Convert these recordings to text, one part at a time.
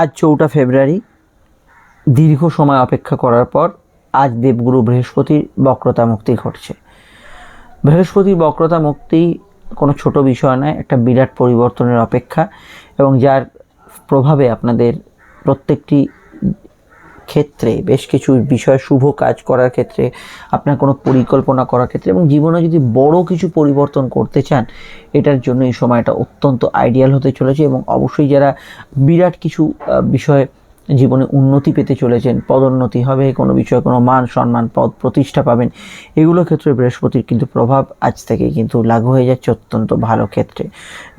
আজ চৌঠা ফেব্রুয়ারি। দীর্ঘ সময় অপেক্ষা করার পর আজ দেবগুরু বৃহস্পতির বক্রতা মুক্তি ঘটছে। বৃহস্পতির বক্রতা মুক্তি কোনো ছোট বিষয় নয়, একটা বিরাট পরিবর্তনের অপেক্ষা এবং যার প্রভাবে আপনাদের প্রত্যেকটি ক্ষেত্রে, বেশ কিছু বিষয় শুভ কাজ করার ক্ষেত্রে, আপনার কোনো পরিকল্পনা করার ক্ষেত্রে এবং জীবনে যদি বড় কিছু পরিবর্তন করতে চান, এটার জন্য এই সময়টা অত্যন্ত আইডিয়াল হতে চলেছে এবং অবশ্যই যারা বিরাট কিছু বিষয় জীবনে উন্নতি পেতে চলেছেন, পদোন্নতি হবে, কোনো বিষয়ে কোনো মান, সম্মান, পদ প্রতিষ্ঠা পাবেন। এগুলো ক্ষেত্রে বৃহস্পতির কিন্তু প্রভাব আজ থেকেই কিন্তু লাগু হয়ে যাচ্ছে অত্যন্ত ভালো ক্ষেত্রে।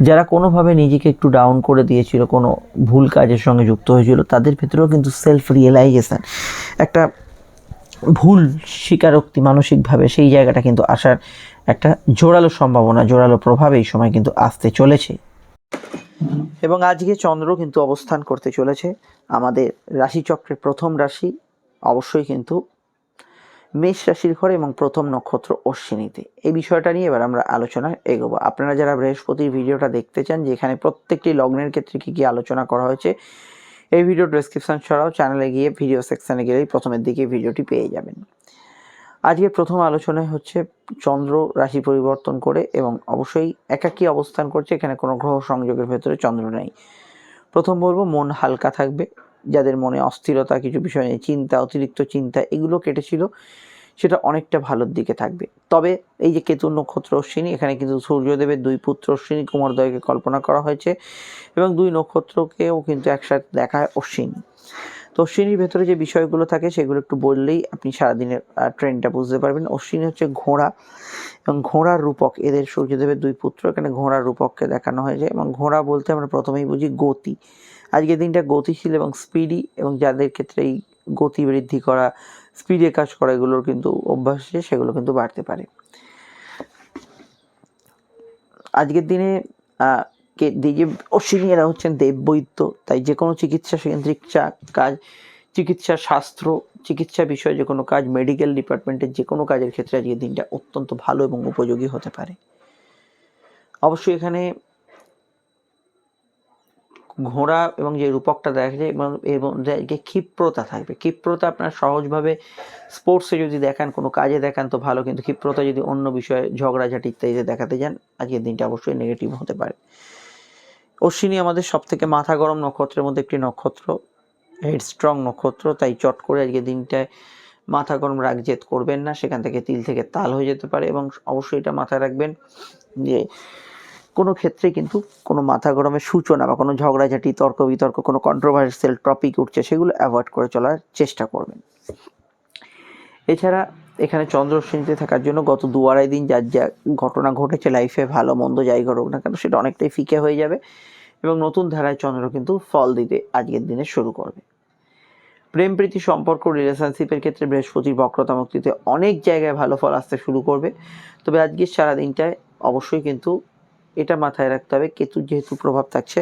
যারা কোনোভাবে নিজেকে একটু ডাউন করে দিয়েছিল, কোনো ভুল কাজের সঙ্গে যুক্ত হয়েছিল, তাদের ভেতরেও কিন্তু সেলফ রিয়েলাইজেশন একটা ভুল স্বীকারোক্তি মানসিকভাবে সেই জায়গাটা কিন্তু আসার একটা জোরালো সম্ভাবনা, জোরালো প্রভাব এই সময় কিন্তু আসতে চলেছে। এবং আজকে চন্দ্র কিন্তু অবস্থান করতে চলেছে। আমাদের রাশিচক্রের প্রথম রাশি অবশ্যই কিন্তু মেষ রাশির ঘরে এবং প্রথম নক্ষত্র অশ্বিনীতে। এই বিষয়টা নিয়ে এবার আমরা আলোচনায় এগোবো। আপনারা যারা বৃহস্পতির ভিডিওটা দেখতে চান যেখানে প্রত্যেকটি লগ্নের ক্ষেত্রে কী কী আলোচনা করা হয়েছে, এই ভিডিও ডেসক্রিপশন ছাড়াও চ্যানেলে গিয়ে ভিডিও সেকশানে গেলেই প্রথমের দিকে ভিডিওটি পেয়ে যাবেন। আজকে প্রথম আলোচনায় হচ্ছে চন্দ্র রাশি পরিবর্তন করে এবং অবশ্যই একাকী অবস্থান করছে, এখানে কোনো গ্রহ সংযোগের ভেতরে চন্দ্র নেই। প্রথম বলব, মন হালকা থাকবে, যাদের মনে অস্থিরতা, কিছু বিষয় নিয়ে চিন্তা, অতিরিক্ত চিন্তা, এগুলো কেটেছিল, সেটা অনেকটা ভালোর দিকে থাকবে। তবে এই যে কেতু নক্ষত্র অশ্বিনী, এখানে কিন্তু সূর্যদেবের দুই পুত্র অশ্বিনী, কুমারদয়কে কল্পনা করা হয়েছে এবং দুই নক্ষত্রকেও কিন্তু একসাথে দেখায় অশ্বিনী। অশ্বিনীর ভেতরে যে বিষয়গুলো থাকে, সেগুলো একটু বললেই আপনি সারাদিনের ট্রেনটা বুঝতে পারবেন। অশ্বিনী হচ্ছে ঘোড়া এবং ঘোড়ার রূপক। এদের সূর্যদেবের দুই পুত্র, এখানে ঘোড়ার রূপককে দেখানো হয়েছে এবং ঘোড়া বলতে আমরা প্রথমেই বুঝি গতি। আজকের দিনটা গতিশীল এবং স্পিডি এবং যাদের ক্ষেত্রে এই গতি বৃদ্ধি করা স্পিডে কাজ করা, এগুলোর কিন্তু অভ্যাস আছে, সেগুলো কিন্তু বাড়তে পারে। আজকের দিনে কে যে অশ্বিনী এরা হচ্ছেন দেববৈদ্য তাই যে কোনো চিকিৎসা কেন্দ্রিক কাজ, চিকিৎসা শাস্ত্র, চিকিৎসা বিষয়ে যে কোনো কাজ মেডিকেল ডিপার্টমেন্টের যে কোনো কাজের ক্ষেত্রে আজকের দিনটা অত্যন্ত ভালো এবং উপযোগী হতে পারে। অবশ্যই এখানে ঘোড়া এবং যে রূপকটা দেখা যায় এবং এর মধ্যে ক্ষিপ্রতা থাকবে। ক্ষিপ্রতা আপনার সহজভাবে স্পোর্টসে যদি দেখান, কোনো কাজে দেখান তো ভালো, কিন্তু ক্ষিপ্রতা যদি অন্য বিষয়ে ঝগড়াঝাটি ইত্যাদিতে দেখাতে যান, আজকের দিনটা অবশ্যই নেগেটিভ হতে পারে। অশ্বিনী আমাদের সব থেকে মাথা গরম নক্ষত্রের মধ্যে একটি নক্ষত্র হেড স্ট্রং নক্ষত্র, তাই চট করে আজকে দিনটায় মাথা গরম রাগ জেদ করবেন না, সেখান থেকে তিল থেকে তাল হয়ে যেতে পারে এবং অবশ্যই এটা মাথায় রাখবেন যে কোনো ক্ষেত্রে কিন্তু কোনো মাথা গরমের সূচনা বা কোনো ঝগড়াঝাটি তর্ক বিতর্ক কোনো কন্ট্রোভার্সিয়াল টপিক উঠছে, সেগুলো অ্যাভয়েড করে চলার চেষ্টা করবেন। এছাড়া এখানে চন্দ্র থাকার জন্য গত দু আড়াই দিন যার যা ঘটনা ঘটেছে লাইফে ভালো মন্দ যাই ঘটুক না কেন, সেটা অনেকটাই ফিকে হয়ে যাবে এবং নতুন ধারায় চন্দ্র কিন্তু ফল দিতে আজকের দিনে শুরু করবে। প্রেম প্রীতি সম্পর্ক রিলেশনশিপের ক্ষেত্রে বৃহস্পতির বক্রতা মুক্তিতে অনেক জায়গায় ভালো ফল আসতে শুরু করবে। তবে আজকের সারাদিনটায় অবশ্যই কিন্তু এটা মাথায় রাখতে হবে, কেতু যেহেতু প্রভাব থাকছে,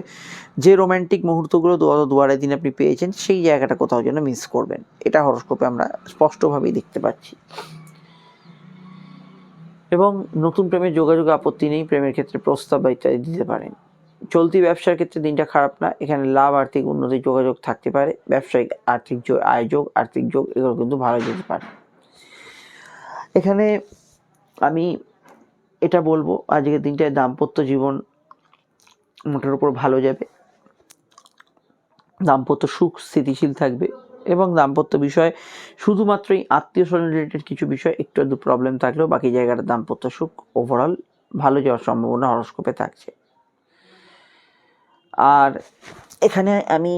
যে রোম্যান্টিক মুহূর্তগুলো দু দু আড়াই দিন আপনি পেয়েছেন, সেই জায়গাটা কোথাও যেন মিস করবেন। এটা হরস্কোপে আমরা স্পষ্টভাবেই দেখতে পাচ্ছি। এবং নতুন প্রেমের যোগাযোগ আপত্তি নেই, প্রেমের ক্ষেত্রে প্রস্তাব বা ইত্যাদি দিতে পারেন। চলতি ব্যবসার ক্ষেত্রে দিনটা খারাপ না, এখানে লাভ, আর্থিক উন্নতির যোগাযোগ থাকতে পারে, ব্যবসায়িক, আর্থিক আয়োযোগ আর্থিক যোগ, এগুলো কিন্তু ভালো যেতে পারে। এখানে আমি এটা বলব, আজকের দিনটায় দাম্পত্য জীবন মোটের উপর ভালো যাবে। দাম্পত্য সুখ স্থিতিশীল থাকবে এবং দাম্পত্য বিষয়ে শুধুমাত্রই আত্মীয় স্বজন রিলেটেড কিছু বিষয় একটু আধটু প্রবলেম থাকলেও বাকি জায়গাটা দাম্পত্য সুখ ওভারঅল ভালো যাওয়ার সম্ভাবনা হরস্কোপে থাকছে। আর এখানে আমি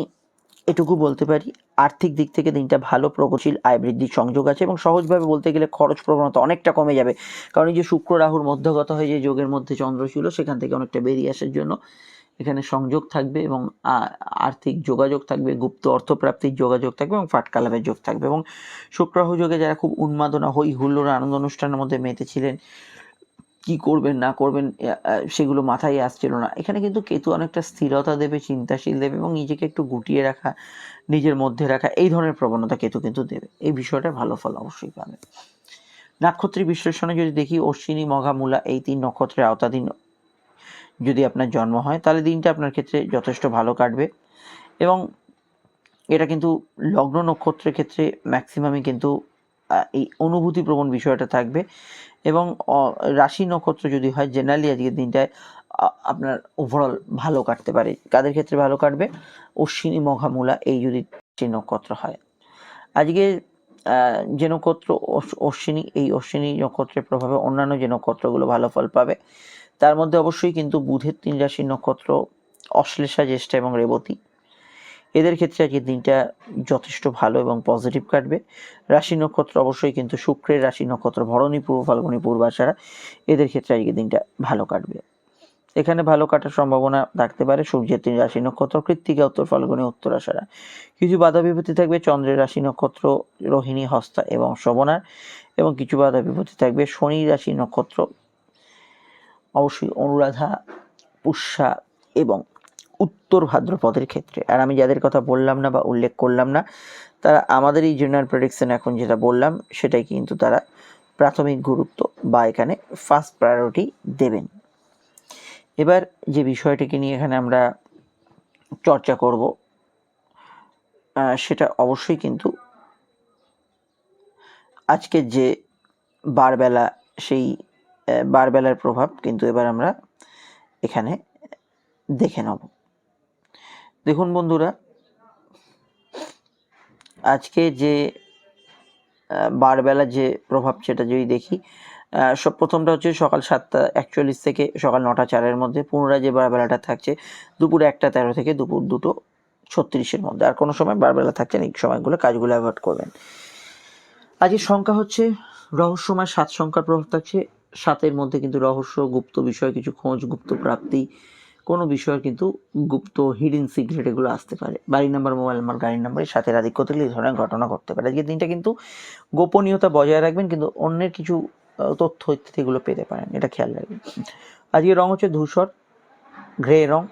এটুকু বলতে পারি আর্থিক দিক থেকে দিনটা ভালো, প্রগতিশীল, আয় বৃদ্ধির সংযোগ আছে এবং সহজভাবে বলতে গেলে খরচ প্রবণতা অনেকটা কমে যাবে। কারণ এই যে শুক্র, রাহুর মধ্যগত হয়ে যে যোগের মধ্যে চন্দ্র ছিল, সেখান থেকে অনেকটা বেরিয়ে আসার জন্য এখানে সংযোগ থাকবে এবং আর্থিক যোগাযোগ থাকবে, গুপ্ত অর্থপ্রাপ্তির যোগাযোগ থাকবে এবং ফাটকা লাভের যোগ থাকবে। এবং শুক্রাহু যোগে যারা খুব উন্মাদনা, হই হুল্লোড়, আনন্দ অনুষ্ঠানের মধ্যে মেতেছিলেন কি করবেন, না করবেন সেগুলো মাথায় আসছিল না। এখানে কিন্তু কেতু অনেকটা স্থিরতা দেবে, চিন্তাশীল দেবে এবং নিজেকে একটু গুটিয়ে রাখা, নিজের মধ্যে রাখা, এই ধরনের প্রবণতা কেতু কিন্তু দেবে। এই বিষয়টা ভালো ফল অবশ্যই পাবে। নাক্ষত্রিক বিশ্লেষণে যদি দেখি, অশ্বিনী মঘা মূলা এই তিন নক্ষত্রের আওতাধীন যদি আপনার জন্ম হয়, তাহলে দিনটা আপনার ক্ষেত্রে যথেষ্ট ভালো কাটবে এবং এটা কিন্তু লগ্ন নক্ষত্রের ক্ষেত্রে ম্যাক্সিমামই কিন্তু এই অনুভূতিপ্রবণ বিষয়টা থাকবে। এবং রাশি নক্ষত্র যদি হয় জেনারেলি আজকের দিনটায় আপনার ওভারঅল ভালো কাটতে পারে। কাদের ক্ষেত্রে ভালো কাটবে? অশ্বিনী মঘামূলা, এই যদি নক্ষত্র হয়। আজকে যে নক্ষত্র অশ্বিনী, এই অশ্বিনী নক্ষত্রের প্রভাবে অন্যান্য যে নক্ষত্রগুলো ভালো ফল পাবে, তার মধ্যে অবশ্যই কিন্তু বুধের তিন রাশির নক্ষত্র, অশ্লেষা, জ্যেষ্ঠা এবং রেবতী। এদের ক্ষেত্রে আজকের দিনটা যথেষ্ট ভালো এবং পজিটিভ কাটবে। রাশি নক্ষত্র অবশ্যই কিন্তু শুক্রের রাশি নক্ষত্র, ভরণী, পূর্ব ফাল্গুনী পূর্বাশারা এদের ক্ষেত্রে আজকের দিনটা ভালো কাটবে। এখানে ভালো কাটার সম্ভাবনা থাকতে পারে সূর্যের তিন রাশি নক্ষত্র, কৃত্তিকা, উত্তর ফাল্গুনী উত্তরাশারা কিছু বাধা বিপত্তি থাকবে, চন্দ্রের রাশি নক্ষত্র, রোহিণী, হস্তা এবং শবনার এবং কিছু বাধা বিপত্তি থাকবে, শনি রাশি নক্ষত্র, অবশ্যই অনুরাধা, পুষ্যা এবং উত্তর ভাদ্রপদের ক্ষেত্রে। আর আমি যাদের কথা বললাম না বা উল্লেখ করলাম না, তারা আমাদের এই জেনারেল প্রেডিকশন এখন যেটা বললাম, সেটাই কিন্তু তারা প্রাথমিক গুরুত্ব বা এখানে ফার্স্ট প্রায়োরিটি দেবেন। এবার যে বিষয়টিকে নিয়ে এখানে আমরা চর্চা করব সেটা অবশ্যই কিন্তু আজকের যে বারবেলা, সেই বারবেলার প্রভাব কিন্তু এবার আমরা এখানে দেখে নেব। দেখুন বন্ধুরা, আজকে যে বারবেলা যে প্রভাব সেটা যদি দেখি সব প্রথমটা হচ্ছে সকাল সাতটা একচল্লিশ থেকে সকাল নটা চারের মধ্যে পুনরায় যে বারবেলাটা থাকছে, দুপুর একটা তেরো থেকে দুপুর দুটো ছত্রিশের মধ্যে। আর কোনো সময় বারবেলা থাকছে না, এই সময়গুলো কাজগুলো অ্যাভয়েড করবেন। আজকের সংখ্যা হচ্ছে রহস্যময় সাত সংখ্যার প্রভাব থাকছে। সাতের মধ্যে কিন্তু রহস্য, গুপ্ত বিষয়, কিছু খোঁজ, গুপ্ত প্রাপ্তি কোনো বিষয়ের কিন্তু গুপ্ত হিডেন সিক্রেট এগুলো আসতে পারে। বাড়ি নাম্বার মোবাইল নাম্বার গাড়ির নাম্বারের সাথে আধিক্য থাকলে এই ধরনের ঘটনা ঘটতে পারে। আজকের দিনটা কিন্তু গোপনীয়তা বজায় রাখবেন, কিন্তু অন্যের কিছু তথ্য ইত্যাদি এগুলো পেতে পারেন। এটা খেয়াল রাখবেন। আজকের রঙ হচ্ছে ধূসর গ্রে রং।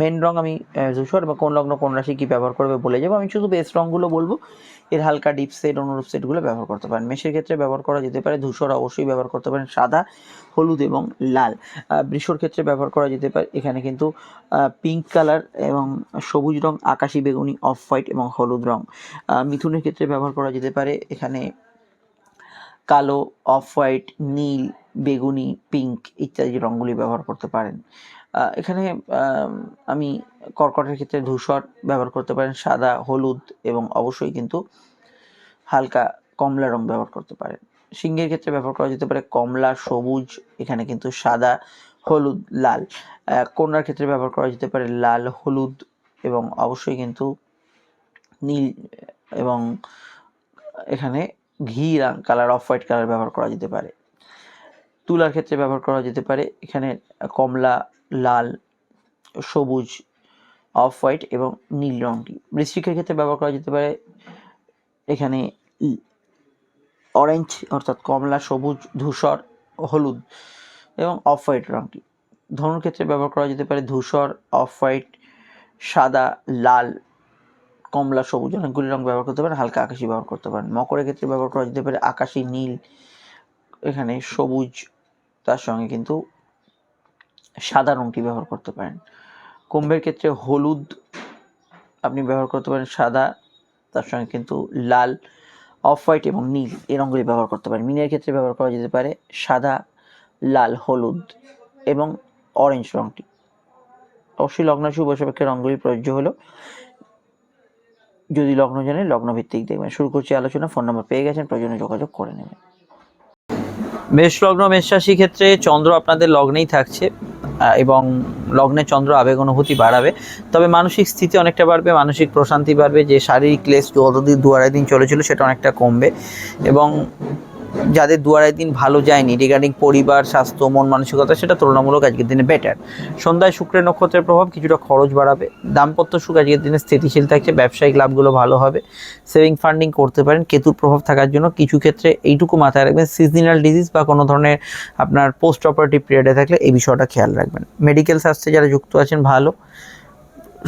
মেন রং আমি ধূসর বা কোন লগ্ন কোন রাশি কী ব্যবহার করবে বলে যাব। আমি শুধু বেস রঙগুলো বলব। এর হালকা ডিপ সেট অনুরূপ সেটগুলো ব্যবহার করতে পারেন। মেশের ক্ষেত্রে ব্যবহার করা যেতে পারে। ধূসর অবশ্যই ব্যবহার করতে পারেন। সাদা, হলুদ এবং লাল। বৃষর ক্ষেত্রে ব্যবহার করা যেতে পারে। এখানে কিন্তু পিঙ্ক কালার এবং সবুজ রং, আকাশি বেগুনি অফ হোয়াইট এবং হলুদ রং। মিথুনের ক্ষেত্রে ব্যবহার করা যেতে পারে। এখানে কালো অফ হোয়াইট নীল, বেগুনি পিঙ্ক ইত্যাদি রঙগুলি ব্যবহার করতে পারেন। এখানে, আমি কর্কটের ক্ষেত্রে ধূসর ব্যবহার করতে পারেন, সাদা, হলুদ এবং অবশ্যই কিন্তু হালকা কমলা রং ব্যবহার করতে পারেন। সিংহের ক্ষেত্রে ব্যবহার করা যেতে পারে কমলা, সবুজ, এখানে কিন্তু সাদা, হলুদ, লাল। কন্যার ক্ষেত্রে ব্যবহার করা যেতে পারে লাল, হলুদ এবং অবশ্যই কিন্তু নীল এবং এখানে ঘি কালার অফ হোয়াইট কালার ব্যবহার করা যেতে পারে। তুলার ক্ষেত্রে ব্যবহার করা যেতে পারে, এখানে কমলা লাল, সবুজ অফ হোয়াইট এবং নীল রংটি। বৃশ্চিকের ক্ষেত্রে ব্যবহার করা যেতে পারে এখানে অরেঞ্জ অর্থাৎ কমলা, সবুজ, ধূসর, হলুদ এবং অফ হোয়াইট রংটি। ধনুর ক্ষেত্রে ব্যবহার করা যেতে পারে ধূসর অফ হোয়াইট সাদা, লাল, কমলা, সবুজ অনেকগুলি রং ব্যবহার করতে পারেন, হালকা আকাশি ব্যবহার করতে পারেন। মকরের ক্ষেত্রে ব্যবহার করা যেতে পারে আকাশি, নীল, এখানে সবুজ, তার সঙ্গে কিন্তু সাদা রংটি ব্যবহার করতে পারেন। কুম্ভের ক্ষেত্রে হলুদ আপনি ব্যবহার করতে পারেন, সাদা, তার সঙ্গে কিন্তু লাল, অফ হোয়াইট এবং নীল এই রঙগুলি ব্যবহার করতে পারেন। মিনের ক্ষেত্রে ব্যবহার করা যেতে পারে সাদা, লাল, হলুদ এবং অরেঞ্জ রংটি অবশ্যই লগ্ন শুভ সাপেক্ষে রঙগুলি প্রযোজ্য হলো। যদি লগ্ন জানেন লগ্ন ভিত্তিক দেখবেন। শুরু করছি আলোচনা, ফোন নাম্বার পেয়ে গেছেন, প্রয়োজনে যোগাযোগ করে নেবেন। মেষ লগ্ন মেষ ক্ষেত্রে চন্দ্র আপনাদের লগ্নেই থাকছে এবং লগ্নে চন্দ্র আবেগ অনুভূতি বাড়াবে। তবে মানসিক স্থিতি অনেকটা বাড়বে, মানসিক প্রশান্তি বাড়বে, যে শারীরিক ক্লেশ যতদিন দু আড়াই দিন চলেছিল সেটা অনেকটা কমবে। এবং যাদের দু আড়াই দিন ভালো যায়নি রিগার্ডিং পরিবার, স্বাস্থ্য, মন মানসিকতা, সেটা তুলনামূলক আজকের দিনে বেটার সন্ধ্যায় শুক্রের নক্ষত্রের প্রভাব কিছুটা খরচ বাড়াবে। দাম্পত্য সুখ আজকের দিনে স্থিতিশীল থাকছে, ব্যবসায়িক লাভগুলো ভালো হবে। সেভিং ফান্ডিং করতে পারেন, কেতুর প্রভাব থাকার জন্য কিছু ক্ষেত্রে এইটুকু মাথায় রাখবেন সিজনাল ডিজিজ বা কোনো ধরনের আপনার পোস্ট অপারেটিভ পিরিয়ডে থাকলে এই বিষয়টা খেয়াল রাখবেন। মেডিকেল স্বাস্থ্যে যারা যুক্ত আছেন, ভালো।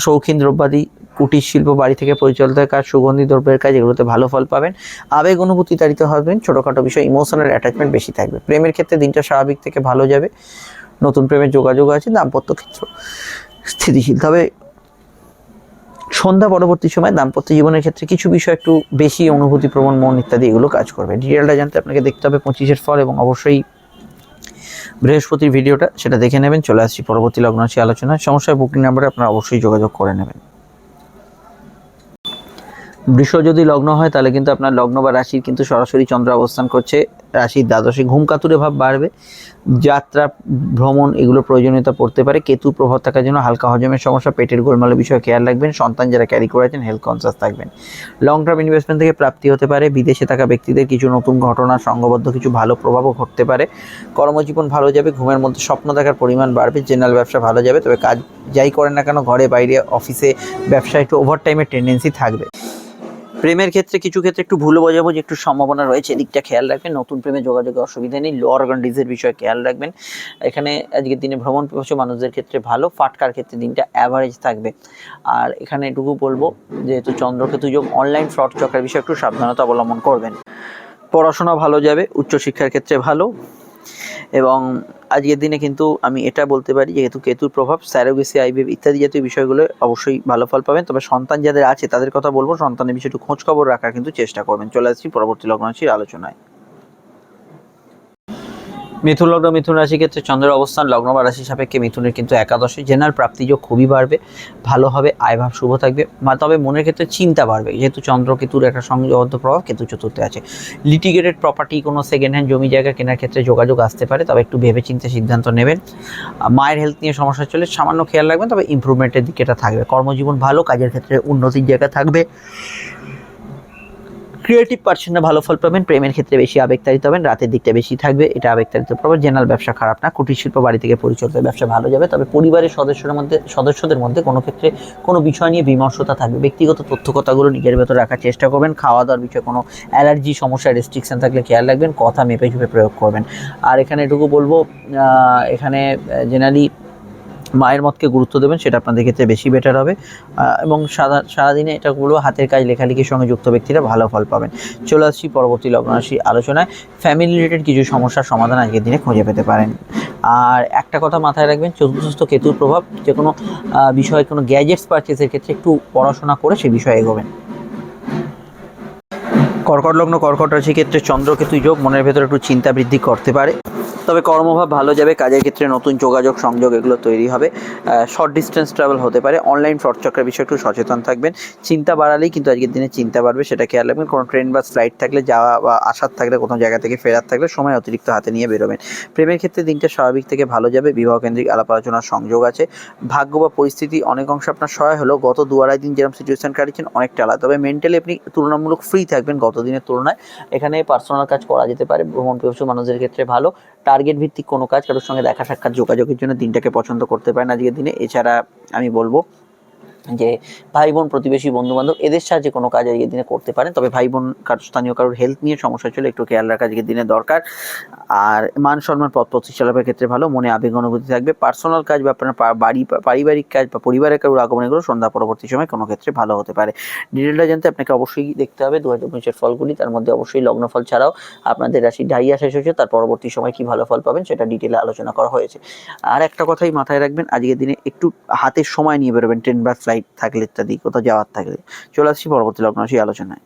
শৌখিন, দ্রব্যাদি কুটির শিল্প বাড়ি থেকে পরিচালিত কাজ, সুগন্ধি, দ্রব্যের কাজ, এগুলোতে ভালো ফল পাবেন। আবেগ অনুভূতি তাড়িত হবেন, ছোটোখাটো বিষয় ইমোশনাল অ্যাটাচমেন্ট বেশি থাকবে। প্রেমের ক্ষেত্রে দিনটা স্বাভাবিক থেকে ভালো যাবে। নতুন প্রেমের যোগাযোগ আছে, দাম্পত্য ক্ষেত্র স্থিতিশীল। তবে সন্ধ্যা পরবর্তী সময় দাম্পত্য জীবনের ক্ষেত্রে কিছু বিষয় একটু বেশি অনুভূতি প্রবণ মন ইত্যাদি এগুলো কাজ করবে। ডিটেলটা জানতে আপনাকে দেখতে হবে পঁচিশের ফল এবং অবশ্যই বৃহস্পতির ভিডিওটা সেটা দেখে নেবেন। চলে আসছি পরবর্তী লগ্ন রাশি আলোচনায়। সমস্যায় বুকিং নাম্বারে আপনারা অবশ্যই যোগাযোগ করে নেবেন। বৃষ যদি লগ্ন হয়, তাহলে কিন্তু আপনার লগ্ন বা রাশির কিন্তু সরাসরি চন্দ্র অবস্থান করছে। রাশির দ্বাদশে ঘুম কাতুরে ভাব বাড়বে। যাত্রা, ভ্রমণ এগুলো প্রয়োজনীয়তা পড়তে পারে। কেতু প্রভাব থাকার জন্য হালকা হজমের সমস্যা, পেটের গোলমালের বিষয়ে খেয়াল রাখবেন। সন্তান যারা ক্যারি করেছেন হেলথ কনসাস থাকবেন। লং টার্ম ইনভেস্টমেন্ট থেকে প্রাপ্তি হতে পারে। বিদেশে থাকা ব্যক্তিদের কিছু নতুন ঘটনা সংঘবদ্ধ কিছু ভালো প্রভাবও ঘটতে পারে। কর্মজীবন ভালো যাবে, ঘুমের মধ্যে স্বপ্ন দেখার পরিমাণ বাড়বে জেনারেল ব্যবসা ভালো যাবে। তবে কাজ যাই করেন না কেন, ঘরে, বাইরে অফিসে ব্যবসায় একটু ওভার টাইমের টেন্ডেন্সি থাকবে। প্রেমের ক্ষেত্রে কিছু ক্ষেত্রে একটু ভুল যে একটু সম্ভাবনা রয়েছে, এদিকটা খেয়াল রাখবেন। নতুন প্রেমে যোগাযোগে অসুবিধা নেই। লো অর্গানডিজের বিষয়ে খেয়াল রাখবেন। এখানে আজকের দিনে ভ্রমণ পিপাসু মানুষদের ক্ষেত্রে ভালো, ফাটকার ক্ষেত্রে দিনটা অ্যাভারেজ থাকবে। আর এখানে এটুকু বলব, যেহেতু চন্দ্রকেতু যোগ অনলাইন ফ্রড চক্রের বিষয়ে একটু সাবধানতা অবলম্বন করবেন। পড়াশোনা ভালো যাবে, উচ্চশিক্ষার ক্ষেত্রে ভালো। এবং আজকের দিনে কিন্তু আমি এটা বলতে পারি যেহেতু কেতুর প্রভাব, স্যারোগেসি আইবিএফ ইত্যাদি জাতীয় বিষয়গুলো অবশ্যই ভালো ফল পাবেন। তবে সন্তান যাদের আছে তাদের কথা বলব, সন্তানের বিষয়ে একটু খোঁজ খবর রাখার কিন্তু চেষ্টা করবেন। চলে আসছি পরবর্তী লগ্নরাশির আলোচনায়। মিথুন লগ্ন, মিথুন রাশি ক্ষেত্রে চন্দ্রের অবস্থান, লগ্ন বা রাশি সাপেক্ষে মিথুনের কিন্তু একাদশে। জেনারেল প্রাপ্তিযোগ খুবই বাড়বে, ভালো হবে, আয়ভাব শুভ থাকবে। তবে মনের ক্ষেত্রে চিন্তা বাড়বে, যেহেতু চন্দ্র কেতুর একটা সংযবদ্ধ প্রভাব কেতু চতুর্থে আছে। লিটিগেটেড প্রপার্টি কোনো সেকেন্ড হ্যান্ড জমি জায়গা কেনার ক্ষেত্রে যোগাযোগ আসতে পারে, তবে একটু ভেবে চিন্তে সিদ্ধান্ত নেবেন। মায়ের হেলথ নিয়ে সমস্যা চলে, সামান্য খেয়াল রাখবেন, তবে ইমপ্রুভমেন্টের দিকে এটা থাকবে। কর্মজীবন ভালো, কাজের ক্ষেত্রে উন্নতির জায়গা থাকবে। ক্রিয়েটিভ পার্সনে ভালো ফল পাবেন, প্রেমের ক্ষেত্রে বেশি আবেগতাড়িত হবেন, রাতের দিকটা বেশি থাকবে, এটা আবেগতাড়িত প্রভাব জেনারেল ব্যবসা খারাপ না, কুটির শিল্প, বাড়ি থেকে পরিচালিত ব্যবসা ভালো যাবে, তবে পরিবারের সদস্যদের মধ্যে সদস্যদের মধ্যে কোনো ক্ষেত্রে কোনো বিষয় নিয়ে বিমর্ষতা থাকবে। ব্যক্তিগত তথ্য কথাগুলো নিজের ভেতর রাখার চেষ্টা করবেন খাওয়া দাওয়ার বিষয়ে কোনো অ্যালার্জি, সমস্যা রেস্ট্রিকশন থাকলে খেয়াল রাখবেন, কথা মেপে চুপে প্রয়োগ করবেন। আর এখানে এটুকু বলব এখানে জেনারেলি মায়ের মতকে গুরুত্ব দেবেন, সেটা আপনাদের ক্ষেত্রে বেশি বেটার হবে। এবং সারা সারাদিনে এটা বলব হাতের কাজ লেখালেখির সঙ্গে যুক্ত ব্যক্তিরা ভালো ফল পাবেন। চলে আসছি পরবর্তী লগ্ন লগ্নরাশি আলোচনায়। ফ্যামিলি রিলেটেড কিছু সমস্যার সমাধান আজকের দিনে খুঁজে পেতে পারেন। আর একটা কথা মাথায় রাখবেন চতুর্থ কেতুর প্রভাব যে কোনো বিষয়ে কোনো গ্যাজেটস পারচেসের ক্ষেত্রে একটু পড়াশোনা করে সে বিষয়ে এগোবেন। কর্কট লগ্ন, কর্কট রাশির ক্ষেত্রে চন্দ্রকেতু যোগ, মনের ভেতরে একটু চিন্তা বৃদ্ধি করতে পারে। তবে কর্মভাব ভালো যাবে, কাজের ক্ষেত্রে নতুন যোগাযোগ, সংযোগ এগুলো তৈরি হবে। শর্ট ডিস্টেন্স ট্রাভেল হতে পারে। অনলাইন ফ্রড চক্রের বিষয়ে একটু সচেতন থাকবেন। চিন্তা বাড়ালেই কিন্তু আজকের দিনে চিন্তা বাড়বে, সেটা খেয়াল রাখবেন। কোনো ট্রেন বা ফ্লাইট থাকলে যাওয়া বা আসার থাকলে কোনো জায়গা থেকে ফেরার থাকলে সময় অতিরিক্ত হাতে নিয়ে বেরোবেন। প্রেমের ক্ষেত্রে দিনটা স্বাভাবিক থেকে ভালো যাবে। বিবাহ কেন্দ্রিক আলাপ আলোচনার সংযোগ আছে। ভাগ্য বা পরিস্থিতি অনেক অংশ আপনার সহায় হলো গত দু আড়াই দিন যেরকম সিচুয়েশন কাটিয়েছেন, অনেকটা আলাদা। তবে মেন্টালি আপনি তুলনামূলক ফ্রি থাকবেন গত দিনের তুলনায়। এখানে পার্সোনাল কাজ করা যেতে পারে। ভ্রমণ পিপাসু মানুষদের ক্ষেত্রে ভালো। টার্গেট ভিত্তিক কোনো কাজ, কারোর সঙ্গে দেখা সাক্ষাৎ, যোগাযোগের জন্য দিনটাকে পছন্দ করতে পারেন। আজকের দিনে এছাড়া আমি বলব যে ভাই বোন প্রতিবেশী বন্ধু বান্ধব এদের সাহায্যে কোনো কাজ আজকের দিনে করতে পারেন। তবে ভাই বোন স্থানীয় কারোর হেলথ নিয়ে সমস্যা চলে একটু খেয়াল রাখা আজকের দিনে দরকার। আর মান সম্মান পথ প্রতিষ্ঠা লাভের ক্ষেত্রে ভালো, মনে আবেগ, অনুভূতি থাকবে। পার্সোনাল কাজ বা আপনার বাড়ি, পারিবারিক কাজ বা পরিবারের কারোর আগমন এগুলো সন্ধ্যা পরবর্তী সময় কোনো ক্ষেত্রে ভালো হতে পারে। ডিটেলটা জানতে আপনাকে অবশ্যই দেখতে হবে দু হাজার উনিশের ফলগুলি। তার মধ্যে অবশ্যই লগ্নফল ছাড়াও আপনাদের রাশি ঢাইয়া শেষ হয়েছে। তার পরবর্তী সময় কি ভালো ফল পাবেন সেটা ডিটেলে আলোচনা করা হয়েছে। আর একটা কথাই মাথায় রাখবেন, আজকের দিনে একটু হাতের সময় নিয়ে বেরোবেন ট্রেন বা ফ্লাইট থাকলে ইত্যাদি কোথাও যাওয়ার থাকলে। চলে আসছি পরবর্তী লগ্ন সেই আলোচনায়।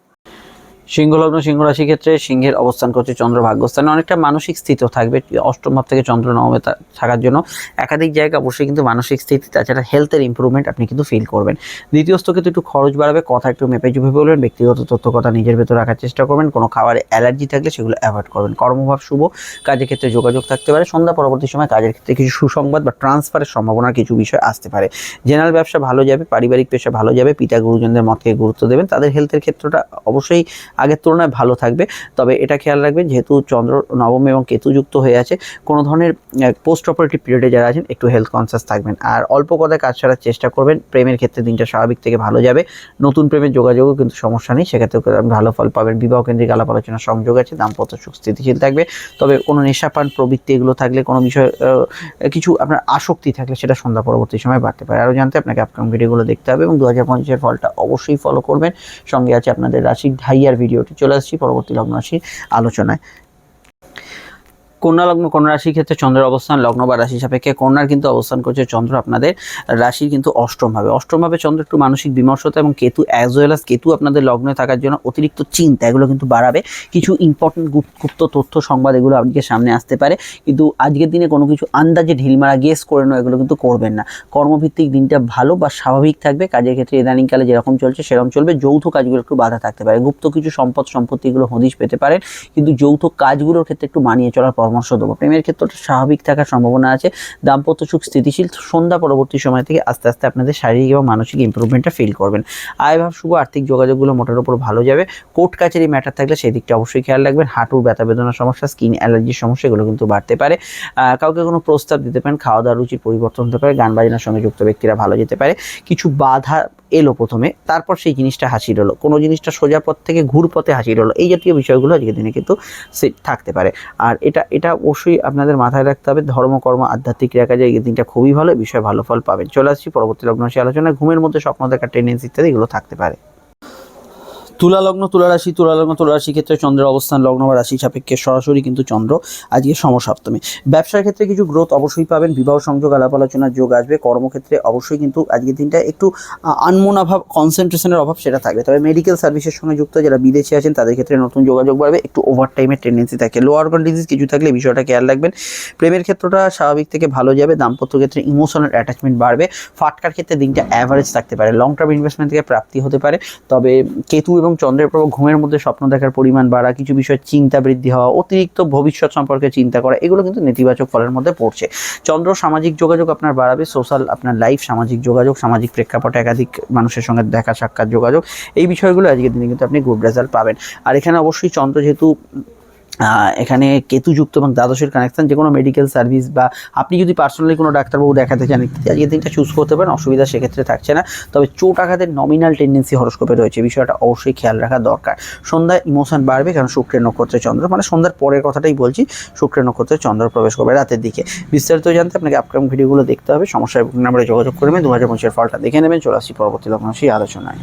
সিংহ লগ্ন সিংহ রাশি ক্ষেত্রে সিংহের অবস্থান করছে চন্দ্র ভাগ্যস্থানে। অনেকটা মানসিক স্থিত থাকবে। অষ্টম ভাব থেকে চন্দ্র নবমে থাকার জন্য একাধিক জায়গা অবশ্যই কিন্তু মানসিক স্থিতি, তাছাড়া হেলথের ইমপ্রুভমেন্ট আপনি কিন্তু ফিল করবেন। দ্বিতীয় কিন্তু একটু খরচ বাড়াবে। কথা একটু মেপে চুপে বলবেন। ব্যক্তিগত তথ্য কথা নিজের ভেতর রাখার চেষ্টা করবেন। কোনো খাবারে অ্যালার্জি থাকলে সেগুলো অ্যাভয়েড করবেন। কর্মভাব শুভ। কাজের ক্ষেত্রে যোগাযোগ থাকতে পারে। সন্ধ্যা পরবর্তী সময় কাজের ক্ষেত্রে কিছু সুসংবাদ বা ট্রান্সফারের সম্ভাবনার কিছু বিষয় আসতে পারে। জেনারেল ব্যবসা ভালো যাবে, পারিবারিক পেশা ভালো যাবে। পিতা গুরুজনদের মতকে গুরুত্ব দেবেন। তাদের হেলথের ক্ষেত্রটা অবশ্যই আগের তুলনায় ভালো থাকবে। তবে এটা খেয়াল রাখবেন, যেহেতু চন্দ্র নবম এবং কেতুযুক্ত হয়ে আছে, কোনো ধরনের পোস্ট অপারেটিভ পিরিয়ডে যারা আছেন, একটু হেলথ কনসিয়াস থাকবেন। আর অল্প কথায় কাজ ছাড়ার চেষ্টা করবেন, প্রেমের ক্ষেত্রে দিনটা স্বাভাবিক থেকে ভালো যাবে। নতুন প্রেমের যোগাযোগও কিন্তু সমস্যা নেই, সেক্ষেত্রে ভালো ফল পাবেন। বিবাহ কেন্দ্রিক আলাপ আলোচনা সংযোগ আছে, দাম্পত্য সুখ স্থিতিশীল থাকবে। তবে কোনো নেশাপান, প্রবৃত্তি এগুলো থাকলে, কোনো বিষয় কিছু আপনার আসক্তি থাকলে সেটা সন্ধ্যা পরবর্তী সময় বাড়তে পারে। আরও জানতে আপনাকে আপকাম ভিডিওগুলো দেখতে হবে এবং দু হাজার ফলটা অবশ্যই ফলো করবেন। সঙ্গে আছে আপনাদের রাশি ঢাইয়ার ভিডিওটি চলে আসছি পরবর্তী লগ্ন রাশির আলোচনায়। কন্যা লগ্ন কন্যা রাশির ক্ষেত্রে চন্দ্রের অবস্থান, লগ্ন বা রাশি সাপেক্ষে কন্যার কিন্তু অবস্থান করছে চন্দ্র। আপনাদের রাশির কিন্তু অষ্টম ভাবে। অষ্টম ভাবে চন্দ্র একটু মানসিক বিমর্ষতা এবং Ketu as well as Ketu আপনাদের লগ্নে থাকার জন্য অতিরিক্ত চিন্তা, এগুলো কিন্তু বাড়াবে। কিছু ইম্পর্টেন্ট গুপ্ত তথ্য, সংবাদ এগুলো আপনাকে সামনে আসতে পারে। কিন্তু আজকের দিনে কোনো কিছু আন্দাজে ঢিল মারা গেস করে নেওয়া এগুলো কিন্তু করবেন না। কর্মভিত্তিক দিনটা ভালো বা স্বাভাবিক থাকবে। কাজের ক্ষেত্রে ইদানিংকালে যেরকম চলছে, সেরকম চলবে। যৌথ কাজগুলো একটু বাধা থাকতে পারে। গুপ্ত কিছু সম্পদ সম্পত্তিগুলো হদিশ পেতে পারেন। কিন্তু যৌথ কাজগুলোর ক্ষেত্রে একটু মানিয়ে চলার পরামর্শ দেবো। প্রেমের ক্ষেত্রটা স্বাভাবিক থাকার সম্ভাবনা আছে। দাম্পত্য সুখ স্থিতিশীল সন্ধ্যা পরবর্তী সময় থেকে আস্তে আস্তে আপনাদের শারীরিক এবং মানসিক ইম্প্রুভমেন্টটা ফিল করবেন। আয়ভাব শুভ, আর্থিক যোগাযোগগুলো মোটার উপর ভালো যাবে। কোর্ট কাছারি ম্যাটার থাকলে সেই দিকটা অবশ্যই খেয়াল রাখবেন। হাঁটুর ব্যথা বেদনার সমস্যা স্কিন অ্যালার্জির সমস্যা, এগুলো কিন্তু বাড়তে পারে। কাউকে কোনো প্রস্তাব দিতে পারেন খাওয়া দাওয়ার রুচির পরিবর্তন হতে পারে, গান বাজনার সঙ্গে যুক্ত ব্যক্তিরা ভালো যেতে পারে। কিছু বাধা এলো প্রথমে, তারপর সেই জিনিসটা হাসির হলো। কোনো জিনিসটা সোজা পথ থেকে ঘুর পথে হাসির হলো। এই জাতীয় বিষয়গুলো আজকের দিনে কিন্তু থাকতে পারে। আর এটা এটা অবশ্যই আপনাদের মাথায় রাখতে হবে, ধর্মকর্ম, আধ্যাত্মিক ক্রিয়াকাজে এই দিনটা খুবই ভালো, বিষয় ভালো ফল পাবেন। চলে আসছি পরবর্তী লগ্ন আলোচনায়। ঘুমের মধ্যে স্বপ্ন দেখার টেন্ডেন্সি ইত্যাদি এগুলো থাকতে পারে। তুলা লগ্ন, তুলা রাশি, তুলা লগ্ন, তুলা রাশি ক্ষেত্রে চন্দ্রের অবস্থান, লগ্ন বা রাশি সাপেক্ষে সরাসরি কিন্তু চন্দ্র আজকে সমসপ্তমী। ব্যবসার ক্ষেত্রে কিছু গ্রোথ অবশ্যই পাবেন, বিবাহ সংযোগ, আলাপ আলোচনার যোগ আসবে, কর্মক্ষেত্রে অবশ্যই কিন্তু আজকের দিনটা একটু আনমন অভাব কনসেন্ট্রেশনের অভাব সেটা থাকবে। তবে মেডিকেল সার্ভিসের সঙ্গে যুক্ত যারা বিদেশে আছেন, তাদের ক্ষেত্রে নতুন যোগাযোগ বাড়বে, একটু ওভার টাইমের টেন্ডেন্সি থাকে। লোয়ার অর্গান ডিজিজ কিছু থাকলে বিষয়টা খেয়াল রাখবেন। প্রেমের ক্ষেত্রটা স্বাভাবিক থেকে ভালো যাবে, দাম্পত্য ক্ষেত্রে ইমোশনাল অ্যাটাচমেন্ট বাড়বে। ফাটকার ক্ষেত্রে দিনটা অ্যাভারেজ থাকতে পারে। লং টার্ম ইনভেস্টমেন্ট থেকে প্রাপ্তি হতে পারে। তবে কেতু এবং চন্দ্রের প্রভাব ঘুমের মধ্যে স্বপ্ন দেখার পরিমাণ বাড়া, কিছু বিষয়ে চিন্তা বৃদ্ধি হওয়া, অতিরিক্ত ভবিষ্যৎ সম্পর্কে চিন্তা করা, এগুলো কিন্তু নেতিবাচক ফলের মধ্যে পড়ছে। চন্দ্র সামাজিক যোগাযোগ আপনার বাড়াবে সোশ্যাল আপনার লাইফ সামাজিক যোগাযোগ, সামাজিক প্রেক্ষাপটে, একাধিক মানুষের সঙ্গে দেখা, সাক্ষাৎ, যোগাযোগ, এই বিষয়গুলো আজকের দিনে কিন্তু আপনি গুড রেজাল্ট পাবেন। আর এখানে অবশ্যই চন্দ্র যেহেতু এখানে কেতুযুক্ত এবং দ্বাদশের কানেকশন যে কোনো মেডিকেল সার্ভিস বা আপনি যদি পার্সোনালি কোনো ডাক্তারবাবু দেখাতে চান আজকের দিনটা চুজ করতে পারেন, অসুবিধা সেক্ষেত্রে থাকছে না। তবে চোট আঘাতের নমিনাল টেন্ডেন্সি হরস্কোপে রয়েছে। বিষয়টা অবশ্যই খেয়াল রাখা দরকার। সন্ধ্যায় ইমোশন বাড়বে, কারণ শুক্রের নক্ষত্রে চন্দ্র। মানে সন্ধ্যার পরের কথাটাই বলছি, শুক্রের নক্ষত্রে চন্দ্র প্রবেশ করবে রাতের দিকে। বিস্তারিত জানতে আপনাকে আপকামিং ভিডিওগুলো দেখতে হবে। সমস্যায় নাম্বারে যোগাযোগ করবেন। দু হাজার পঁচিশের ফলটা দেখে নেবেন। চলে আসছি পরবর্তী সেই আলোচনায়।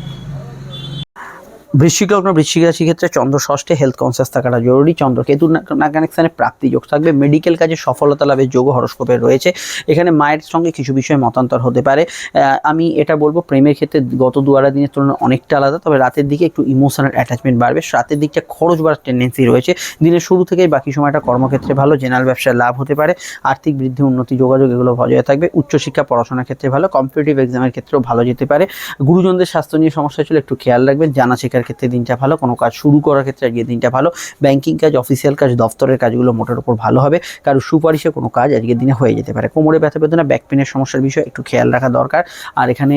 বৃশ্চিক লগ্ন বৃশ্চিক রাশি ক্ষেত্রে চন্দ্র ষষ্ঠে হেলথ কনসিয়াস থাকাটা জরুরি। চন্দ্র কেতু কানেকশানে প্রাপ্তি যোগ থাকবে। মেডিকেল কাজে সফলতা লাভের যোগ হরস্কোপে রয়েছে। এখানে মায়ের সঙ্গে কিছু বিষয়ে মতান্তর হতে পারে। আমি এটা বলব, প্রেমের ক্ষেত্রে গত দুয়ারা দিনের তুলনায় অনেকটা আলাদা, তবে রাতের দিকে একটু ইমোশনাল অ্যাটাচমেন্ট বাড়বে। রাতের দিকটা খরচ বাড়ার টেন্ডেন্সি রয়েছে। দিনের শুরু থেকেই বাকি সময়টা কর্মক্ষেত্রে ভালো জেনারেল ব্যবসায় লাভ হতে পারে। আর্থিক বৃদ্ধি, উন্নতি, যোগাযোগ এগুলো বজায় থাকবে। উচ্চশিক্ষা, পড়াশোনার ক্ষেত্রে ভালো কম্পিটিটিভ এক্সামের ক্ষেত্রেও ভালো যেতে পারে। গুরুজনদের স্বাস্থ্য নিয়ে সমস্যা ছিল একটু খেয়াল রাখবেন। জানা শেখার ক্ষেত্রে দিনটা ভালো, কোনো কাজ শুরু করার ক্ষেত্রে আজকে দিনটা ভালো। ব্যাংকিং কাজ অফিসিয়াল কাজ দপ্তরের কাজগুলো মোটের উপর ভালো হবে। কারও সুপারিশে কোনো কাজ আজকের দিনে হয়ে যেতে পারে। কোমরে ব্যথা, বেদনা ব্যাক পেনের সমস্যার বিষয়ে একটু খেয়াল রাখা দরকার। আর এখানে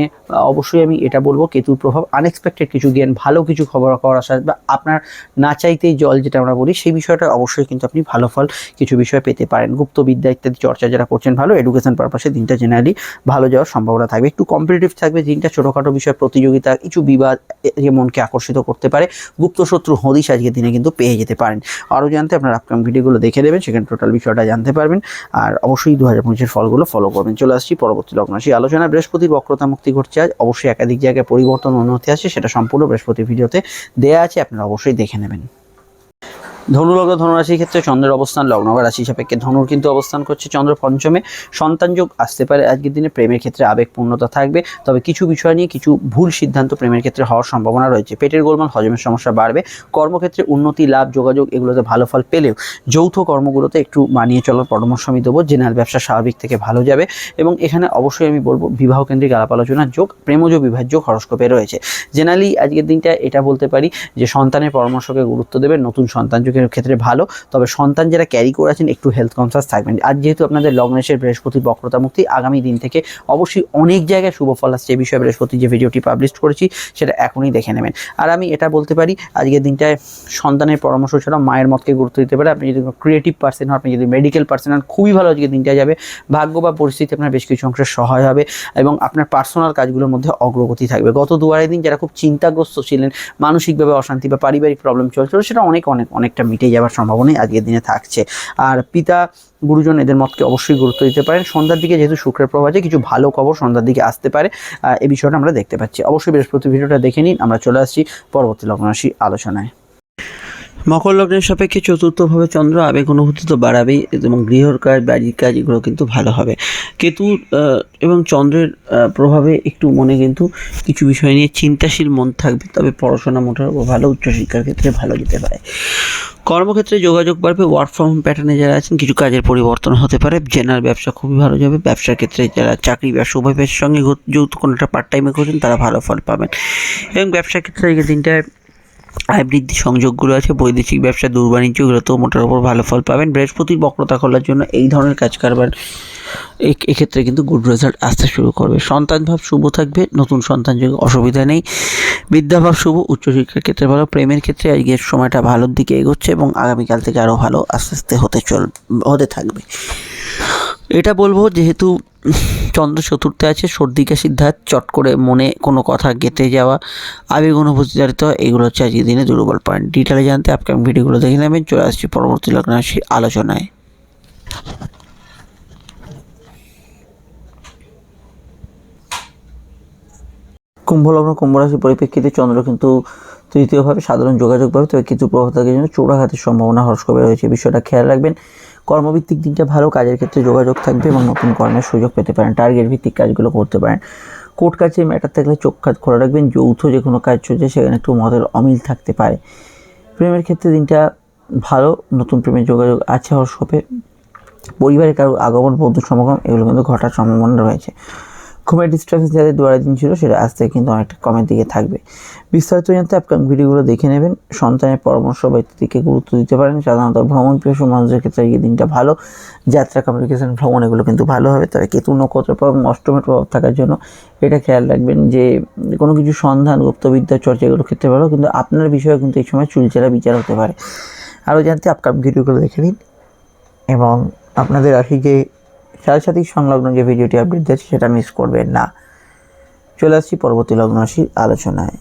অবশ্যই আমি এটা বলব, কেতুর প্রভাব আনএক্সপেক্টেড কিছু জ্ঞান, ভালো কিছু খবর খবর আসা বা আপনার না চাইতেই জল যেটা আমরা বলি, সেই বিষয়টা অবশ্যই কিন্তু আপনি ভালো ফল কিছু বিষয় পেতে পারেন। গুপ্ত বিদ্যা ইত্যাদি চর্চা যারা করছেন, ভালো এডুকেশন পারপাসে দিনটা জেনারেলি ভালো যাওয়ার সম্ভাবনা থাকবে। একটু কম্পিটিটিভ থাকবে দিনটা, ছোটোখাটো বিষয়, প্রতিযোগিতা, কিছু বিবাদ মনকে আকর্ষিত করতে পারে। গুপ্ত শত্রু হদিশ আজকের দিনে কিন্তু পেয়ে যেতে পারেন। আরও জানতে আপনার আপকাম ভিডিওগুলো দেখে দেবেন সেখানে টোটাল বিষয়টা জানতে পারবেন। আর অবশ্যই দু হাজার পঁচিশের ফলগুলো ফলো করবেন। চলে আসছি পরবর্তী লগ্ন সেই আলোচনা বৃহস্পতির বক্রতা মুক্তি ঘটছে আজ। অবশ্যই একাধিক জায়গায় পরিবর্তন উন্নতি আছে সেটা সম্পূর্ণ বৃহস্পতি ভিডিওতে দেয়া আছে, আপনারা অবশ্যই দেখে নেবেন। ধনুলগ্ন ধনুরাশির ক্ষেত্রে চন্দ্রের অবস্থান লগ্ন বা রাশি সাপেক্ষে। ধনুর কিন্তু অবস্থান করছে চন্দ্র পঞ্চমে। সন্তান যোগ আসতে পারে আজকের দিনে। প্রেমের ক্ষেত্রে আবেগপূর্ণতা থাকবে। তবে কিছু বিষয় নিয়ে কিছু ভুল সিদ্ধান্ত প্রেমের ক্ষেত্রে হওয়ার সম্ভাবনা রয়েছে। পেটের গোলমাল, হজমের সমস্যা বাড়বে। কর্মক্ষেত্রে উন্নতি, লাভ, যোগাযোগ এগুলোতে ভালো ফল পেলেও যৌথ কর্মগুলোতে একটু মানিয়ে চলার পরামর্শ আমি দেবো। জেনারেল ব্যবসা স্বাভাবিক থেকে ভালো যাবে। এবং এখানে অবশ্যই আমি বলব বিবাহ কেন্দ্রিক আলাপ আলোচনার যোগ, প্রেমজ বিভাজ্য হরস্কোপে রয়েছে। জেনারেলি আজকের দিনটা এটা বলতে পারি যে সন্তানের পরামর্শকে গুরুত্ব দেবে নতুন সন্তান যোগের ক্ষেত্রে ভালো। তবে সন্তান যারা ক্যারি করে আছেন, একটু হেলথ কনসাস থাকবেন। আর যেহেতু আপনাদের লগ্নেশের বৃহস্পতি বক্রতা মুক্তি, আগামী দিন থেকে অবশ্যই অনেক জায়গায় শুভ ফল আসছে। এই বিষয়ে বৃহস্পতি যে ভিডিওটি পাবলিশ করেছি, সেটা এখনই দেখে নেবেন। আর আমি এটা বলতে পারি, আজকের দিনটায় সন্তানের পরামর্শ ছাড়া মায়ের মতকে গুরুত্ব দিতে পারে। আপনি যদি ক্রিয়েটিভ পার্সন হন, আপনি যদি মেডিকেল পার্সন হন, খুবই ভালো আজকের দিনটা যাবে। ভাগ্য বা পরিস্থিতি আপনার বেশ কিছু অংশে সহায় হবে এবং আপনার পার্সোনাল কাজগুলোর মধ্যে অগ্রগতি থাকবে। গত দুয়ারের দিন যারা খুব চিন্তাগ্রস্ত ছিলেন, মানসিকভাবে অশান্তি বা পারিবারিক প্রবলেম চলছিল, সেটা অনেক অনেক, অনেকটা মিটে যাওয়ার সম্ভাবনাই আজকের দিনে থাকছে। আর পিতা, গুরুজন এদের মতকে অবশ্যই গুরুত্ব দিতে পারেন। সন্ধ্যার দিকে যেহেতু শুক্রের প্রভাব আছে, কিছু ভালো খবর সন্ধ্যার দিকে আসতে পারে। এই বিষয়টা আমরা দেখতে পাচ্ছি। অবশ্যই বৃহস্পতি ভিডিওটা দেখে নিন। আমরা চলে আসছি পরবর্তী লগ্নরাশি আলোচনায়। মকর লগ্নের সাপেক্ষে চতুর্থভাবে চন্দ্র আবেগ অনুভূতি তো বাড়াবেই, এবং গৃহর কাজ বাড়ির কাজ এগুলো কিন্তু ভালো হবে। কেতু এবং চন্দ্রের প্রভাবে একটু মনে কিন্তু কিছু বিষয় নিয়ে চিন্তাশীল মন থাকবে, তবে পড়াশোনা মোটের ভালো, উচ্চশিক্ষার ক্ষেত্রে ভালো যেতে পারে। কর্মক্ষেত্রে যোগাযোগ বাড়বে ওয়ার্ক ফ্রম হোম প্যাটার্নে যারা আছেন, কিছু কাজের পরিবর্তন হতে পারে জেনার ব্যবসা খুবই ভালো যাবে, ব্যবসার ক্ষেত্রে যারা চাকরি ব্যবসা উভয় সঙ্গে যৌথ কোনোটা পার্ট টাইমে করছেন, তারা ভালো ফল পাবেন। এবং ব্যবসার ক্ষেত্রে এই দিনটায় আয় বৃদ্ধি সংযোগগুলো আছে, বৈদেশিক ব্যবসা দূর বাণিজ্য এগুলোতেও মোটার উপর ভালো ফল পাবেন। বৃহস্পতির বক্রতা খোলার জন্য এই ধরনের কাজ কারবার এক্ষেত্রে কিন্তু গুড রেজাল্ট আসতে শুরু করবে। সন্তান ভাব শুভ থাকবে, নতুন সন্তান যোগে অসুবিধা নেই। বিদ্যাভাব শুভ উচ্চশিক্ষার ক্ষেত্রে ভালো, প্রেমের ক্ষেত্রে আজকের সময়টা ভালোর দিকে এগোচ্ছে এবং আগামীকাল থেকে আরও ভালো আস্তে আস্তে হতে চল হতে থাকবে। এটা বলব যেহেতু চন্দ্র চতুর্থে আছে, সর্দি কাশির ধাত চট করে মনে কোনো কথা গেঁথে যাওয়া, আবেগ অনুভূতি জারিত এগুলো হচ্ছে আজকের দিনে দুর্বল পয়েন্ট ডিটেলে জানতে আপকামিং ভিডিওগুলো দেখে নেবেন, চলে আসছি পরবর্তী লগ্ন রাশির আলোচনায়। কুম্ভ লগ্ন, কুম্ভ রাশির পরিপ্রেক্ষিতে চন্দ্র কিন্তু তৃতীয়ভাবে সাধারণ যোগাযোগ পাবে, তবে কিছু প্রভাব থাকার জন্য চোরাঘাতের সম্ভাবনা হরস্কোপে রয়েছে। বিষয়টা খেয়াল রাখবেন কর্মভিত্তিক দিনটা ভালো, কাজের ক্ষেত্রে যোগাযোগ থাকবে এবং নতুন কর্মের সুযোগ পেতে পারেন টার্গেট ভিত্তিক কাজগুলো করতে পারেন। কোর্ট কাছে ম্যাটার থাকলে চোখ খাত খোলা রাখবেন, যৌথ যে কোনো কাজ চলছে সেখানে একটু মতের অমিল থাকতে পারে। প্রেমের ক্ষেত্রে দিনটা ভালো, নতুন প্রেমের যোগাযোগ আছে হরস্কোপে। পরিবারের কারও আগমন বন্ধু সমাগম, এগুলো কিন্তু ঘটার সম্ভাবনা রয়েছে। ঘুমের ডিস্টার্বেন্স যাদের দুয়ারে দিন ছিল সেটা আজ থেকে কিন্তু অনেকটা কমের দিকে থাকবে। বিস্তারিত জানতে আপকামিং ভিডিওগুলো দেখে নেবেন। সন্তানের পরামর্শ বা ইত্যাদিকে গুরুত্ব দিতে পারেন। সাধারণত ভ্রমণ প্রিয় মানুষদের ক্ষেত্রে এই দিনটা ভালো। যাত্রা কমিউনিকেশন ভ্রমণ এগুলো কিন্তু ভালো হবে। তবে কেতু নক্ষত্র প্রভাব অষ্টমের প্রভাব থাকার জন্য এটা খেয়াল রাখবেন যে কোনো কিছু সন্ধান, গুপ্তবিদ্যা, চর্চা এগুলোর ক্ষেত্রে ভালো। কিন্তু আপনার বিষয়ে কিন্তু এই সময় চুলচেরা বিচার হতে পারে। আরও জানতে আপকামিং ভিডিওগুলো দেখে নিন। এবং আপনাদের রাশি যে সাথী সংলগ্ন যে ভিডিওটি আপডেট দিয়েছে, সেটা মিস করবেন না। চলে আসছি পরবর্তী লগ্ন রাশির আলোচনায়।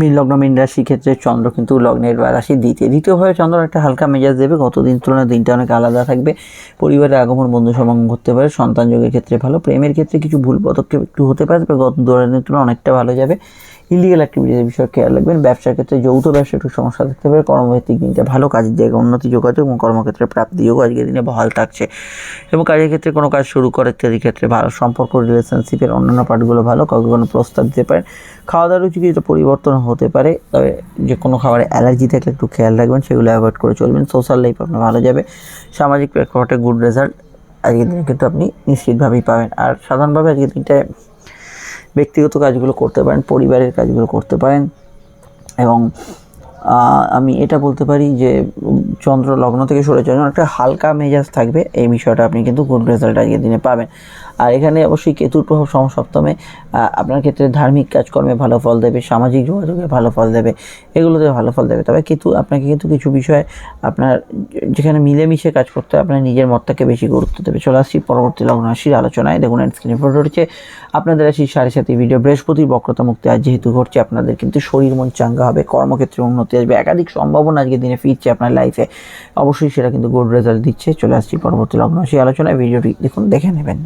মীন লগ্ন, মীন রাশি ক্ষেত্রে চন্দ্র কিন্তু লগ্নের বা রাশি দ্বিতীয় দ্বিতীয়ভাবে চন্দ্র একটা হালকা মেজাজ দেবে। গত দিন তুলনায় দিনটা অনেক আলাদা থাকবে। পরিবারের আগমন, বন্ধু সমাগম করতে পারে, সন্তান যোগের ক্ষেত্রে ভালো, প্রেমের ক্ষেত্রে কিছু ভুল পদক্ষেপ একটু হতে পারে গত দৌড়ানোর তুলনায় অনেকটা ভালো যাবে। ইলিগাল অ্যাক্টিভিটির বিষয়ে খেয়াল রাখবেন। ব্যবসার ক্ষেত্রে যৌথ ব্যবসা একটু সমস্যা থাকতে পারে। কর্মভিত্তিক দিনটা ভালো কাজের জায়গায় উন্নতি যোগাযোগ এবং কর্মক্ষেত্রে প্রাপ্তি যোগ। আজকের দিনে বহাল থাকছে। এবং কাজের ক্ষেত্রে কোনো কাজ শুরু করে ইত্যাদি ক্ষেত্রে ভালো সম্পর্ক রিলেশনশিপের অন্যান্য পার্টগুলো ভালো। কাউকে কোনো প্রস্তাব দিতে পারেন। খাওয়া দাওয়ার রুচি কিছুটা পরিবর্তন হতে পারে। তবে যে কোনো খাবারে অ্যালার্জি থাকলে একটু খেয়াল রাখবেন, সেগুলো অ্যাভয়েড করে চলবেন। সোশ্যাল লাইফ আপনার ভালো যাবে। সামাজিক প্রেক্ষাপটে গুড রেজাল্ট আজকের দিনে কিন্তু আপনি নিশ্চিতভাবেই পাবেন। আর সাধারণভাবে আজকের দিনটায় ব্যক্তিগত কাজগুলো করতে পারেন, পরিবারের কাজগুলো করতে পারেন। এবং আমি এটা বলতে পারি যে, চন্দ্র লগ্ন থেকে সরে জন্য একটা হালকা মেজাজ থাকবে, এই বিষয়টা আপনি কিন্তু গুড রেজাল্ট আজকের দিনে পাবেন। আর এখানে অবশ্যই কেতুর প্রভাব সমসপ্তমে আপনার ক্ষেত্রে ধার্মিক কাজকর্মে ভালো ফল দেবে, সামাজিক যোগাযোগে ভালো ফল দেবে, এগুলোতে ভালো ফল দেবে। তবে কেতু, আপনাকে কিন্তু কিছু বিষয়ে আপনার যেখানে মিলেমিশে কাজ করতে আপনার নিজের মতটাকে বেশি গুরুত্ব দেবে। চলে আসছি পরবর্তী লগ্ন রাশির আলোচনায়। দেখুন স্ক্রিনে ফটো রয়েছে আপনাদের রাশির সাড়ে সাথে ভিডিও বৃহস্পতির বক্রতা মুক্তি আজ যেহেতু ঘটছে, আপনাদের কিন্তু শরীর মন চাঙ্গা হবে, কর্মক্ষেত্রে উন্নতি আসবে, একাধিক সম্ভাবনা আজকে দিনে ফিরছে আপনার লাইফে অবশ্যই সেটা কিন্তু গুড রেজাল্ট দিচ্ছে। চলে আসছি পরবর্তী লগ্ন রাশি আলোচনায় ভিডিওটি দেখুন, দেখে নেবেন।